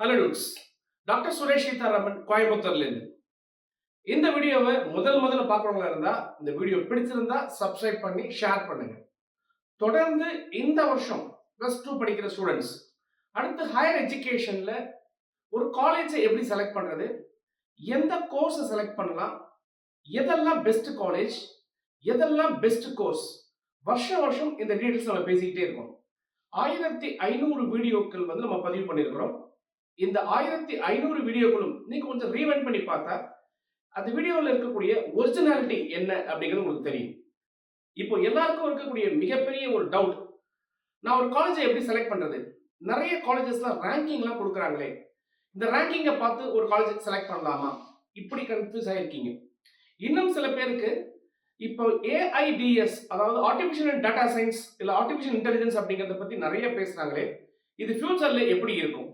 Hello dudes doctor Suresh Seetharaman கோயம்புத்தூர்லேருந்து இந்த வீடியோவை முதல் முதல்ல பார்க்குறவங்களா இருந்தால் இந்த வீடியோ பிடிச்சிருந்தா சப்ஸ்கிரைப் பண்ணி ஷேர் பண்ணுங்க. தொடர்ந்து இந்த வருஷம் ப்ளஸ் டூ படிக்கிற ஸ்டூடெண்ட்ஸ் அடுத்து ஹையர் எஜுகேஷனில் ஒரு காலேஜை எப்படி செலக்ட் பண்ணுறது எந்த கோர்ஸை செலக்ட் பண்ணலாம் எதெல்லாம் பெஸ்ட் காலேஜ் எதெல்லாம் பெஸ்ட் கோர்ஸ் வருஷம் வருஷம் இந்த டீட்டெயில்ஸ் நம்ம பேசிக்கிட்டே இருக்கோம். ஆயிரத்தி ஐநூறு வீடியோக்கள் வந்து நம்ம பதிவு பண்ணியிருக்கிறோம். இந்த ஆயிரத்தி ஐநூறு வீடியோக்களும் நீங்க கொஞ்சம் ரீவைண்ட் பண்ணி பார்த்தா அந்த வீடியோவில் இருக்கக்கூடிய ஒரிஜினாலிட்டி என்ன அப்படிங்கிறது உங்களுக்கு தெரியும். இப்போ எல்லாருக்கும் இருக்கக்கூடிய மிகப்பெரிய ஒரு டவுட் நான் ஒரு காலேஜை எப்படி செலக்ட் பண்றது? நிறைய காலேஜஸ்ல ரேங்கிங்லாம் கொடுக்குறாங்களே. இந்த ரேங்கிங்கை பார்த்து ஒரு காலேஜ் செலக்ட் பண்ணலாமா? இப்படி கன்ஃபியூஸ் ஆகிருக்கீங்க இன்னும் சில பேருக்கு இப்போ ஏஐடிஎஸ் அதாவது ஆர்டிஃபிஷியல் டேட்டா சயின்ஸ் இல்லை ஆர்டிஃபிஷியல் இன்டெலிஜென்ஸ் அப்படிங்கிறத பற்றி நிறைய பேசுகிறாங்களே இது ஃபியூச்சரில் எப்படி இருக்கும்?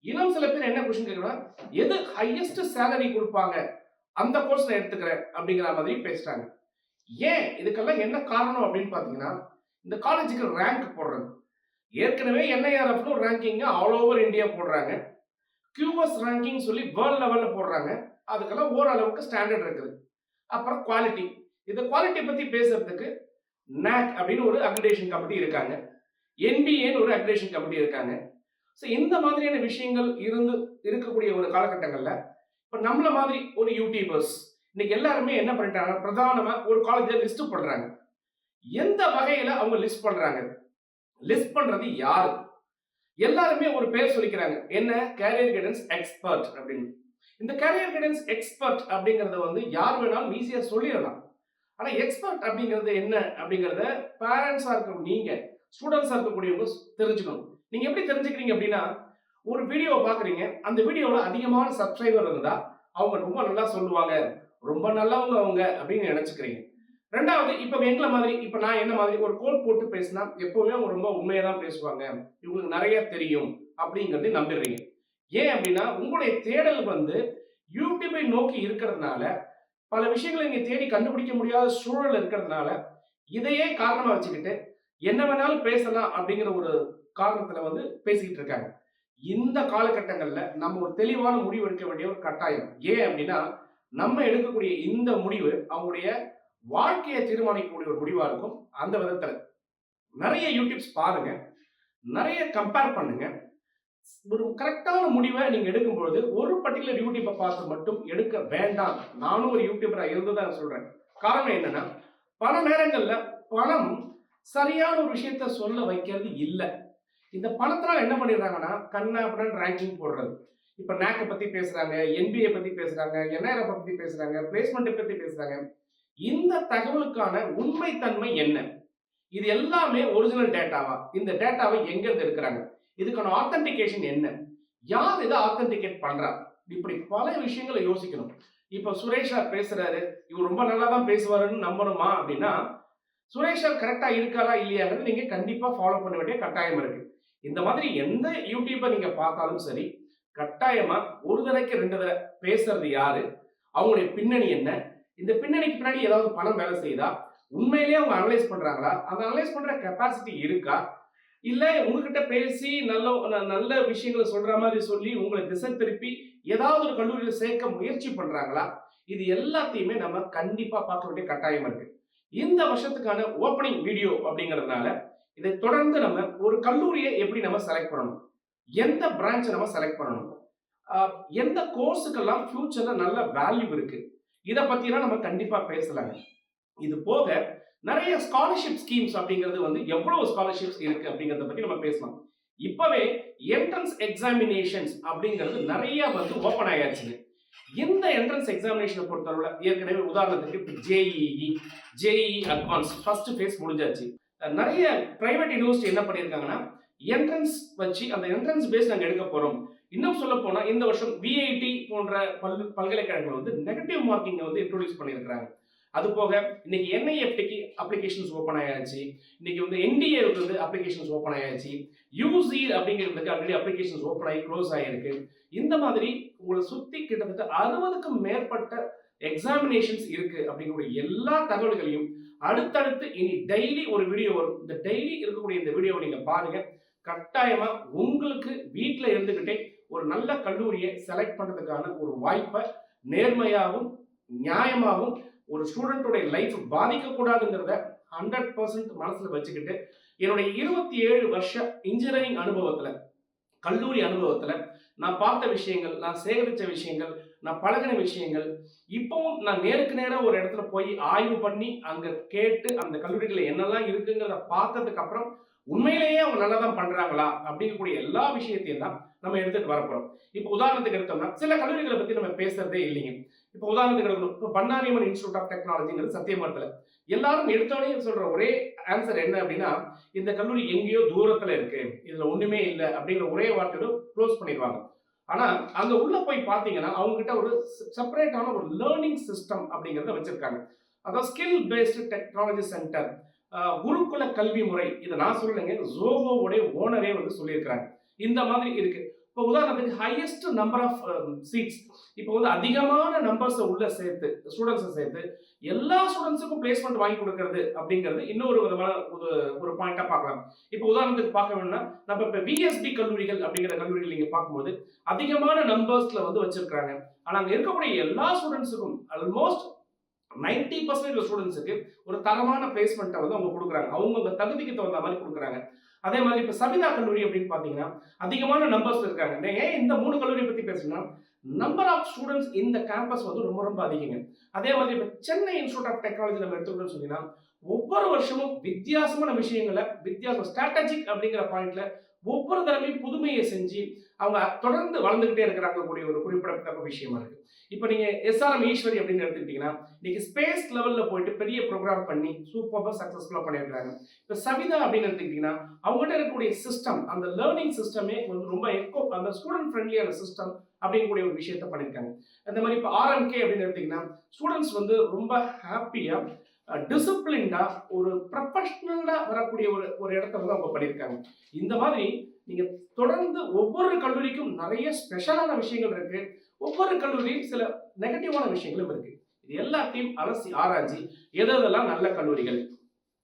இன்னும் சில பேர் என்ன கொஸ்டின் கேட்கணும்னா எது ஹையஸ்ட் சேலரி கொடுப்பாங்க? அந்த கோர்ஸ் நான் எடுத்துக்கிறேன் அப்படிங்கிற மாதிரி பேசுறாங்க. ஏன்? இதுக்கெல்லாம் என்ன காரணம் அப்படின்னு பார்த்தீங்கன்னா இந்த காலேஜுக்கு ரேங்க் போடுறது. ஏற்கனவே என்ஐஆர்எஃப்னு ரேங்கிங்க ஆல் ஓவர் இந்தியா போடுறாங்க. கியூஎஸ் ரேங்கிங் சொல்லி வேர்ல்ட் லெவலில் போடுறாங்க. அதுக்கெல்லாம் ஓரளவுக்கு ஸ்டாண்டர்ட் இருக்குது. அப்புறம் குவாலிட்டி இந்த குவாலிட்டி பற்றி பேசுறதுக்கு நேக் அப்படின்னு ஒரு அக்ரிடேஷன் கமிட்டி இருக்காங்க. என்பிஏன்னு ஒரு அக்ரிடேஷன் கமிட்டி இருக்காங்க. ஸோ இந்த மாதிரியான விஷயங்கள் இருந்து இருக்கக்கூடிய ஒரு காலகட்டங்களில் இப்போ நம்மளை மாதிரி ஒரு யூடியூபர்ஸ் இன்னைக்கு எல்லாருமே என்ன பண்ணிட்டாங்க பிரதானமாக ஒரு காலேஜில் லிஸ்ட் பண்ணுறாங்க எந்த வகையில் அவங்க லிஸ்ட் பண்ணுறாங்க லிஸ்ட் பண்ணுறது யார்? எல்லாருமே ஒரு பேர் சொல்லிக்கிறாங்க. என்ன? கேரியர் கைடன்ஸ் எக்ஸ்பர்ட் அப்படின்னு. இந்த கேரியர் கைடன்ஸ் எக்ஸ்பர்ட் அப்படிங்கிறத வந்து யார் வேணாலும் ஈஸியாக சொல்லிடலாம். ஆனால் எக்ஸ்பர்ட் அப்படிங்கிறது என்ன அப்படிங்கிறத பேரண்ட்ஸாக இருக்க நீங்கள் ஸ்டூடெண்ட்ஸாக இருக்கக்கூடியவங்க தெரிஞ்சுக்கணும். நீங்க எப்படி தெரிஞ்சுக்கிறீங்க அப்படின்னா ஒரு வீடியோவை பாக்குறீங்க. அந்த வீடியோவில் அதிகமான சப்ஸ்கிரைபர் இருந்தா அவங்க ரொம்ப நல்லா சொல்லுவாங்க. ரொம்ப நல்லவங்க அவங்க அப்படின்னு நினைச்சுக்கிறீங்க. ரெண்டாவது இப்போ எங்களை மாதிரி இப்போ நான் என்ன மாதிரி ஒரு கோட் போட்டு பேசினா எப்பவுமே அவங்க ரொம்ப உண்மையா தான் பேசுவாங்க. இவங்களுக்கு நிறைய தெரியும் அப்படிங்கிறது நம்பிடுறீங்க. ஏன் அப்படின்னா உங்களுடைய தேடல் வந்து யூடியூபை நோக்கி இருக்கிறதுனால பல விஷயங்களை நீங்க தேடி கண்டுபிடிக்க முடியாத சூழல் இருக்கிறதுனால இதையே காரணமா வச்சுக்கிட்டு என்ன வேணாலும் பேசலாம் அப்படிங்கிற ஒரு காரணத்துல வந்து பேசிக்கிட்டு இருக்காங்க இந்த காலகட்டங்கள்ல நம்ம ஒரு தெளிவான முடிவு எடுக்க வேண்டிய ஒரு கட்டாயம். ஏன் அப்படின்னா நம்ம எடுக்கக்கூடிய இந்த முடிவு அவங்களுடைய வாழ்க்கையை தீர்மானிக்கக்கூடிய ஒரு முடிவா இருக்கும். அந்த விதத்துல. நிறைய யூடியூப்ஸ் பாருங்க. நிறைய கம்பேர் பண்ணுங்க. ஒரு கரெக்டான முடிவை நீங்க எடுக்கும்பொழுது ஒரு பர்டிகுலர் யூடியூப்பை பார்த்து மட்டும் எடுக்க வேண்டாம். நானும் ஒரு யூடியூபரா இருந்துதான் சொல்றேன். காரணம் என்னன்னா பல நேரங்கள்ல பணம் சரியான ஒரு விஷயத்த சொல்ல வைக்கிறது இல்லை. இந்த பணத்தினால என்ன பண்ணிடுறாங்கன்னா கண்ணா அப்படின்னு ரேங்கிங் போடுறது. இப்போ நேக்கை பற்றி பேசுகிறாங்க என்பிஏ பற்றி பேசுகிறாங்க என்ஐஆரை பற்றி பேசுகிறாங்க பிளேஸ்மெண்ட்டை பற்றி பேசுகிறாங்க இந்த தகவலுக்கான உண்மைத்தன்மை என்ன? இது எல்லாமே ஒரிஜினல் டேட்டாவா இந்த டேட்டாவை எங்கேருந்து எடுக்கிறாங்க? இதுக்கான ஆத்தன்டிகேஷன் என்ன? யார் இதை ஆத்தன்டிகேட் பண்ணுறா இப்படி பல விஷயங்களை யோசிக்கணும். இப்போ சுரேஷா பேசுறாரு இவர் ரொம்ப நல்லா தான் பேசுவாருன்னு நம்பணுமா அப்படின்னா சுரேஷா கரெக்டாக இருக்காரா இல்லையாங்கிறது நீங்கள் கண்டிப்பாக ஃபாலோ பண்ண வேண்டிய கட்டாயம் இருக்குது இந்த மாதிரி எந்த யூடியூப்பை நீங்க பார்த்தாலும் சரி கட்டாயமா ஒரு தடவைக்கு ரெண்டு தடவை பேசுறது யாரு? அவங்களுடைய பின்னணி என்ன? இந்த பின்னணிக்கு பின்னாடி ஏதாவது பணம் வேலை செய்யுதா? உண்மையிலேயே அவங்க அனலைஸ் பண்றாங்களா? அந்த அனலைஸ் பண்ற கெப்பாசிட்டி இருக்கா? இல்ல உங்ககிட்ட பேசி நல்ல நல்ல விஷயங்களை சொல்ற மாதிரி சொல்லி உங்களை திசை திருப்பி ஏதாவது ஒரு கல்லூரியில் சேர்க்க முயற்சி பண்றாங்களா? இது எல்லாத்தையுமே நம்ம கண்டிப்பா பார்க்க வேண்டிய கட்டாயம் இருக்கு. இந்த வருஷத்துக்கான ஓப்பனிங் வீடியோ அப்படிங்கிறதுனால இதை தொடர்ந்து நம்ம ஒரு கல்லூரியை எப்படி நம்ம செலக்ட் பண்ணணும்? எந்த பிரான்ச்சை நம்ம செலக்ட் பண்ணணும்? எந்த கோர்ஸுக்கெல்லாம் ஃபியூச்சர்ல நல்ல வேல்யூ இருக்கு? இதை பத்திலாம் நம்ம கண்டிப்பா பேசலாங்க. இது போக நிறைய ஸ்காலர்ஷிப் ஸ்கீம்ஸ் அப்படிங்கிறது வந்து எவ்வளவு ஸ்காலர்ஷிப்ஸ் இருக்கு அப்படிங்கிறத பத்தி நம்ம பேசலாம். இப்பவே என்ட்ரன்ஸ் எக்ஸாமினேஷன்ஸ் அப்படிங்கிறது நிறைய வந்து ஓப்பன் ஆயாச்சுங்க. இந்த என்ட்ரன்ஸ் எக்ஸாமினேஷனை பொறுத்தளவுல ஏற்கனவே உதாரணத்துக்கு JEE JEE advance first phase முடிஞ்சாச்சு. நிறைய பிரைவேட் யூனிவர்சிட்டி என்ன பண்ணியிருக்காங்கன்னா என்ட்ரன்ஸ் வச்சு அந்த என்ட்ரன்ஸ் பேஸ் நாங்கள் எடுக்க போகிறோம் இன்னும் சொல்ல போனால் இந்த வருஷம் விஐடி போன்ற பல் பல்கலைக்கழகங்கள் வந்து நெகட்டிவ் மார்க்கிங்கை வந்து இன்ட்ரோடியூஸ் பண்ணியிருக்கிறாங்க. அது போக இன்னைக்கு என்ஐஎஃப்டிக்கு அப்ளிகேஷன்ஸ் ஓப்பன் ஆயாச்சு. இன்னைக்கு வந்து என்டிஏவுக்கு வந்து அப்ளிகேஷன்ஸ் ஓப்பன் ஆயாச்சு. யூசி அப்படிங்கிறதுக்கு ஆல்ரெடி அப்ளிகேஷன்ஸ் ஓப்பன் ஆகி க்ளோஸ் ஆகிருக்கு இந்த மாதிரி உங்களை சுற்றி கிட்டத்தட்ட அறுபதுக்கும் மேற்பட்ட எக்ஸாமினேஷன்ஸ் இருக்கு அப்படிங்கக்கூடிய எல்லா தகவல்களையும் அடுத்தடுத்து இனி டெய்லி ஒரு வீடியோ வரும். இந்த டெய்லி இருக்கக்கூடிய இந்த வீடியோவை நீங்க பாருங்க. கட்டாயமா உங்களுக்கு வீட்டில் இருந்துகிட்டே ஒரு நல்ல கல்லூரியை செலக்ட் பண்ணுறதுக்கான ஒரு வாய்ப்பை நேர்மையாகவும் நியாயமாகவும் ஒரு ஸ்டூடெண்ட்டுடைய லைஃப் பாதிக்கக்கூடாதுங்கிறத ஹண்ட்ரட் பர்சன்ட் மனசில் வச்சுக்கிட்டு என்னுடைய இருபத்தி ஏழு வருஷ இன்ஜினியரிங் அனுபவத்தில் கல்லூரி அனுபவத்தில் நான் பார்த்த விஷயங்கள் நான் சேகரித்த விஷயங்கள் நான் பழகின விஷயங்கள். இப்பவும் நான் நேருக்கு நேராக ஒரு இடத்துல போய் ஆய்வு பண்ணி அங்கே கேட்டு அந்த கல்லூரிகளில் என்னெல்லாம் இருக்குங்கிறத பார்த்ததுக்கு அப்புறம் உண்மையிலேயே அவங்க நல்லா தான் பண்றாங்களா? அப்படிங்கக்கூடிய எல்லா விஷயத்தையும் தான் நம்ம எடுத்துட்டு வரப்போறோம். இப்போ உதாரணத்துக்கு எடுத்தோம்னா சில கல்லூரிகளை பத்தி நம்ம பேசுறதே இல்லைங்க. இப்போ உதாரணத்துக்கு எடுக்கணும். இப்போ பன்னாரியம்மன் இன்ஸ்டியூட் ஆஃப் டெக்னாலஜிங்கிறது சத்தியமரத்துல எல்லாரும் எடுத்தோடனே சொல்ற ஒரே ஆன்சர் என்ன அப்படின்னா இந்த கல்லூரி எங்கேயோ தூரத்துல இருக்கு. இதுல ஒண்ணுமே இல்லை அப்படிங்கிற ஒரே வார்த்தையோட க்ளோஸ் பண்ணிடுவாங்க. ஆனால் அங்கே உள்ளே போய் பார்த்தீங்கன்னா அவங்ககிட்ட ஒரு செப்பரேட்டான ஒரு லேர்னிங் சிஸ்டம் அப்படிங்கிறத வச்சுருக்காங்க. அதாவது ஸ்கில் பேஸ்டு டெக்னாலஜி சென்டர் குருகுல கல்வி முறை. இதை நான் சொல்லலைங்க ஜோகோவுடைய ஓனரே வந்து சொல்லியிருக்கிறாங்க. இந்த மாதிரி இருக்கு. இப்போ உதாரணத்துக்கு ஹையஸ்ட் நம்பர் ஆஃப் சீட்ஸ் இப்போ வந்து அதிகமான நம்பர்ஸை உள்ள சேர்த்து ஸ்டூடெண்ட்ஸை சேர்த்து எல்லா ஸ்டூடெண்ட்ஸுக்கும் பிளேஸ்மெண்ட் வாங்கி கொடுக்கறது அப்படிங்கிறது இன்னொரு விதமான ஒரு ஒரு பாயிண்டாக பார்க்கலாம். இப்போ உதாரணத்துக்கு பார்க்க வேணும்னா நம்ம இப்போ விஎஸ்பி கல்லூரிகள் அப்படிங்கிற கல்லூரிகள் நீங்கள் பார்க்கும்போது அதிகமான நம்பர்ஸில் வந்து வச்சிருக்காங்க ஆனால் அங்கே இருக்கக்கூடிய எல்லா ஸ்டூடெண்ட்ஸுக்கும் ஆல்மோஸ்ட் நைன்டி பர்சன்டேஜ் ஸ்டூடெண்ட்ஸுக்கு ஒரு தரமான பிளேஸ்மெண்ட்டை வந்து அவங்க கொடுக்குறாங்க. அவங்க தகுதிக்கு தகுந்த மாதிரி கொடுக்குறாங்க. அதே மாதிரி இப்போ சபிதா கல்லூரி அப்படின்னு பார்த்தீங்கன்னா அதிகமான நம்பர்ஸ் இருக்காங்க. ஏன் இந்த மூணு கல்லூரியை பற்றி பேசுனா நம்பர் ஆஃப் ஸ்டூடெண்ட்ஸ் இந்த கேம்பஸ் வந்து ரொம்ப ரொம்ப அதிகங்க. அதே மாதிரி இப்போ சென்னை இன்ஸ்டியூட் ஆஃப் டெக்னாலஜி நம்ம எடுத்துக்கிட்டோம்னு சொன்னீங்கன்னா ஒவ்வொரு வருஷமும் வித்தியாசமான விஷயங்களை வித்தியாசம் ஸ்ட்ராட்டஜிக் அப்படிங்கிற பாயிண்ட்ல ஒவ்வொரு தடவையும் புதுமையை செஞ்சு அவங்க தொடர்ந்து வளர்ந்துகிட்டே இருக்கிறாங்க கூடிய ஒரு குறிப்பிடத்தக்க விஷயமா இருக்கு. இப்போ நீங்க எஸ்ஆர்எம் ஈஸ்வரி அப்படின்னு எடுத்துக்கிட்டீங்கன்னா இன்னைக்கு ஸ்பேஸ் லெவல்ல போயிட்டு பெரிய ப்ரோக்ராம் பண்ணி சூப்பராக சக்ஸஸ்ஃபுல்லாக பண்ணியிருக்காங்க இப்போ சவிதா அப்படின்னு எடுத்துக்கிட்டீங்கன்னா அவங்ககிட்ட இருக்கக்கூடிய சிஸ்டம் அந்த லேர்னிங் சிஸ்டமே வந்து ரொம்ப எக்கோ அந்த ஸ்டூடெண்ட் ஃப்ரெண்ட்லியான சிஸ்டம் அப்படிங்கக்கூடிய ஒரு விஷயத்த பண்ணியிருக்காங்க. அந்த மாதிரி இப்போ ஆர்எம்கே அப்படின்னு எடுத்தீங்கன்னா ஸ்டூடெண்ட்ஸ் வந்து ரொம்ப ஹாப்பியாக டிசிப்ளின்டா ஒரு ப்ரொஃபஷ்னலா வரக்கூடிய ஒரு ஒரு இடத்த வந்து அவங்க பண்ணியிருக்காங்க. இந்த மாதிரி நீங்க தொடர்ந்து ஒவ்வொரு கல்லூரிக்கும் நிறைய ஸ்பெஷலான விஷயங்கள் இருக்கு. ஒவ்வொரு கல்லூரியும் சில நெகட்டிவான விஷயங்களும் இருக்கு. இது எல்லாத்தையும் அலசி ஆராய்ச்சி எது எதெல்லாம் நல்ல கல்லூரிகள்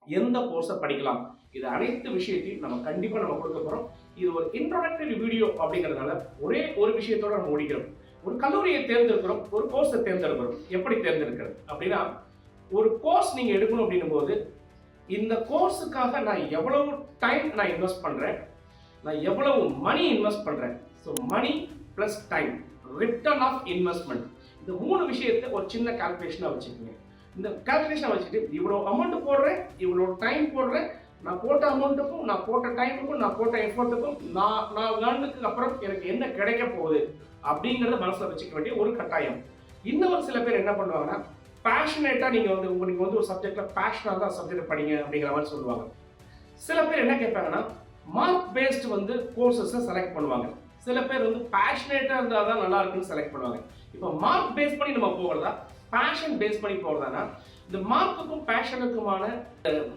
எந்த கோர்ஸை படிக்கலாம் இது அனைத்து விஷயத்தையும் நம்ம கண்டிப்பா நம்ம கொடுக்க போறோம். இது ஒரு இன்ட்ரோடக்டரி வீடியோ அப்படிங்கிறதுனால ஒரே ஒரு விஷயத்தோட நம்ம முடிக்கிறோம். ஒரு கல்லூரியை தேர்ந்தெடுக்கிறோம் ஒரு கோர்ஸை தேர்ந்தெடுக்கிறோம். எப்படி தேர்ந்தெடுக்கிறது? அப்படின்னா ஒரு கோர்ஸ் நீங்க எடுக்கணும் அப்படின்னும் போது இந்த கோர்ஸுக்காக நான் எவ்வளவு டைம் நான் இன்வெஸ்ட் பண்றேன்? நான் எவ்வளவு மணி இன்வெஸ்ட் பண்றேன்? So money plus time return of investment இந்த மூணு விஷயத்தை ஒரு சின்ன கால்குலேஷனாக வச்சுக்கோங்க. இந்த கால்குலேஷனை வச்சுட்டு இவ்வளோ அமௌண்ட் போடுறேன் இவ்வளோ டைம் போடுறேன். நான் போட்ட அமௌண்ட்டுக்கும் நான் போட்ட டைமுக்கும் நான் போட்ட எஃபோர்ட்டுக்கும் நான் நான் லேர்னுக்கு அப்புறம் எனக்கு என்ன கிடைக்க போகுது? அப்படிங்கிறத மனசில் வச்சுக்க வேண்டிய ஒரு கட்டாயம். இன்னும் ஒரு சில பேர் என்ன பண்ணுவாங்கன்னா பேஷனேட்டாக நீங்கள் வந்து உங்களுக்கு வந்து ஒரு சப்ஜெக்டில் பேஷனாக தான் சப்ஜெக்ட் படிங்க அப்படிங்கிற மாதிரி சொல்லுவாங்க. சில பேர் என்ன கேட்பாங்கன்னா மார்க் பேஸ்டு வந்து கோர்சஸை செலக்ட் பண்ணுவாங்க. சில பேர் வந்து பேஷனேட்டாக இருந்தால் தான் நல்லா இருக்குன்னு செலக்ட் பண்ணுவாங்க. இப்போ மார்க் பேஸ் பண்ணி நம்ம போகிறதா பேஷன் பேஸ் பண்ணி போகிறதானா இந்த மார்க்குக்கும் பேஷனுக்குமான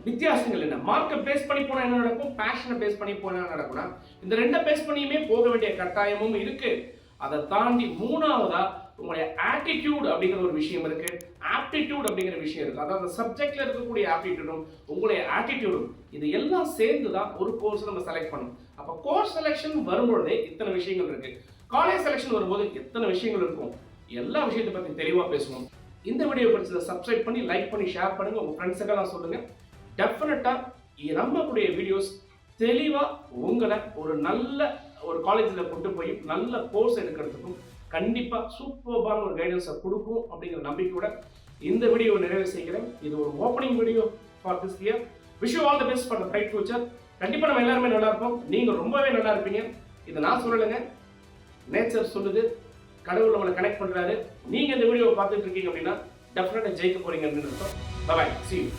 வித்தியாசங்கள் என்ன? மார்க்கை பேஸ் பண்ணி போனால் என்ன நடக்கும்? பேஷனை பேஸ் பண்ணி போனால் என்ன நடக்கும்னா இந்த ரெண்டை பேஸ் பண்ணியுமே போக வேண்டிய கட்டாயமும் இருக்குது அதை தாண்டி மூணாவதாக உங்களுடைய ஆட்டிடியூட் அப்படிங்கிற ஒரு விஷயம் இருக்குது ஆப்டிடியூட் அப்படிங்கிற விஷயம் இருக்கு. அதாவது சப்ஜெக்ட்ல இருக்கக்கூடிய ஆப்டிடியூடும் உங்களுடைய ஆட்டிடியூடும் இது எல்லாம் சேர்ந்து தான் ஒரு கோர்ஸ் நம்ம செலக்ட் பண்ணணும். அப்போ கோர்ஸ் செலெக்ஷன் வரும்பொழுதே இத்தனை விஷயங்கள் இருக்கு. காலேஜ் செலெக்ஷன் வரும்போது எத்தனை விஷயங்கள் இருக்கும்? எல்லா விஷயத்தை பற்றி தெளிவாக பேசுவோம் இந்த வீடியோ பிடிச்சதை சப்ஸ்கிரைப் பண்ணி லைக் பண்ணி ஷேர் பண்ணுங்க. உங்க ஃப்ரெண்ட்ஸுக்கெல்லாம் சொல்லுங்க. டெஃபினட்டாக நம்மளுடைய வீடியோஸ் தெளிவாக உங்களை ஒரு நல்ல ஒரு காலேஜில் கொண்டு போய் நல்ல கோர்ஸ் எடுக்கிறதுக்கும் கண்டிப்பாக சூப்பர்பான ஒரு கைடன்ஸை கொடுக்கும் அப்படிங்கிற நம்பிக்கையோட இந்த வீடியோவை நிறைவு செய்கிறேன். இது ஒரு opening video for this year wish all the best for the bright future கண்டிப்பாக நம்ம எல்லாருமே நல்லா இருப்போம். நீங்கள் ரொம்பவே நல்லா இருப்பீங்க. இதை நான் சொல்லலைங்க. நேச்சர் சொல்லுது. கடவுள் நம்மளை கனெக்ட் பண்ணுறாரு நீங்கள் இந்த வீடியோவை பார்த்துட்டு இருக்கீங்க அப்படின்னா டெஃபினட்டாக ஜெயிக்க போகிறீங்க அப்படின்னு அர்த்தம். பாய் சி யூ